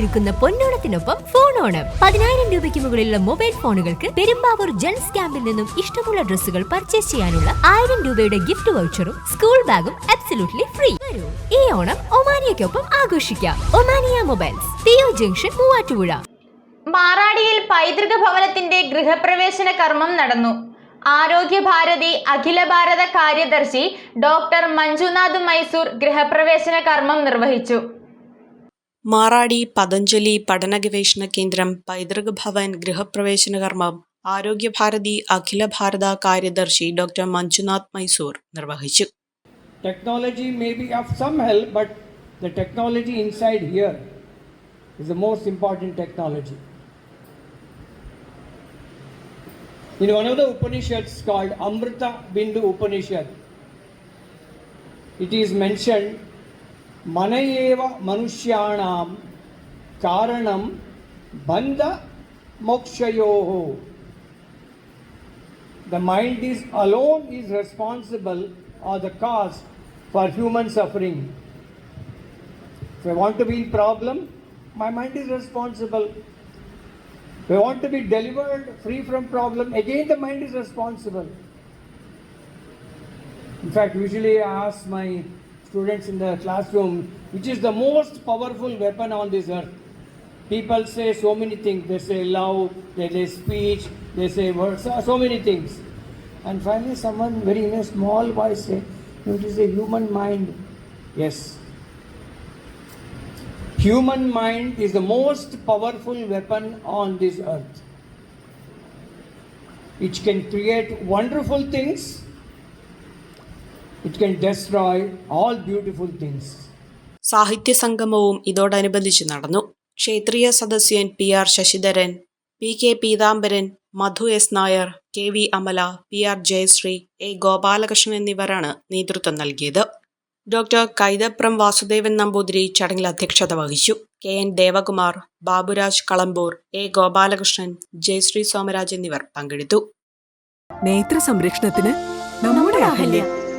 ഒരുക്കുന്ന പൊന്നോണത്തിനൊപ്പം ഫോൺ ഓണം. പതിനായിരം രൂപയ്ക്ക് മുകളിലുള്ള മൊബൈൽ ഫോണുകൾക്ക് പെരുമ്പാവൂർ ജെൻസ് ക്യാമ്പിൽ നിന്നും ഇഷ്ടമുള്ള ഡ്രസ്സുകൾ പർച്ചേസ് ചെയ്യാനുള്ള ആയിരം രൂപയുടെ ഗിഫ്റ്റ് വൗച്ചറും സ്കൂൾ ബാഗും അബ്സല്യൂട്ട്ലി ഫ്രീ ഈ ഓണം ഒമാനിയക്കൊപ്പം ആഘോഷിക്കാം. Omaniya mobiles PO junction Muvattupuzha. മാറാടിയിൽ പൈതൃക ഭവനത്തിന്റെ ഗൃഹപ്രവേശന കർമ്മം നടന്നു. ആരോഗ്യ ഭാരതി അഖില ഭാരത കാര്യദർശി ഡോക്ടർ മഞ്ജുനാഥ് മൈസൂർ ഗൃഹപ്രവേശന കർമ്മം നിർവഹിച്ചു. മാറാടി പതഞ്ജലി പഠന ഗവേഷണ കേന്ദ്രം പൈതൃക ഭവൻ ഗൃഹപ്രവേശന കർമ്മം ആരോഗ്യഭാരതി അഖില ഭാരത കാര്യദർശി ഡോക്ടർ മഞ്ജുനാഥ് മൈസൂർ നിർവഹിച്ചു Technology may be of some help, but the technology inside here is the most important technology. In one of the Upanishads called Amrita Bindu Upanishad, it is mentioned Manayeva Manushyanam Karanam Bandha Mokshayoho. The mind is alone is responsible or the cause for human suffering. If I want to be in problem, my mind is responsible. If I want to be delivered free from problem, again the mind is responsible. In fact, usually I ask my students in the classroom, which is the most powerful weapon on this earth? People say so many things. They say love, they say speech, they say words, so, many things. And finally, someone very in a small voice "No, "It is a human mind." Yes. Human mind is the most powerful weapon on this earth. It can create wonderful things. It can destroy all beautiful things സാഹിത്യ സംഗമവും ഇതോടനുബന്ധിച്ച് നടന്നു. ക്ഷേത്രീയ സദസ്യൻ P R Sasidharan P K Peethambaran Madhu S Nair K V Amala P R Jayasree A Gopalakrishnan എന്നിവരാണ് നേതൃത്വം നൽകിയത്. Doctor Kaithapram Vasudevan Namboothiri ചടങ്ങിൽ അധ്യക്ഷത വഹിച്ചു. K N Devakumar Baburaj Kalampoor A Gopalakrishnan Jayasree Somaraj എന്നിവർ പങ്കെടുത്തു. നേത്ര സംരക്ഷണത്തിന് നമ്മുടെ Ahalya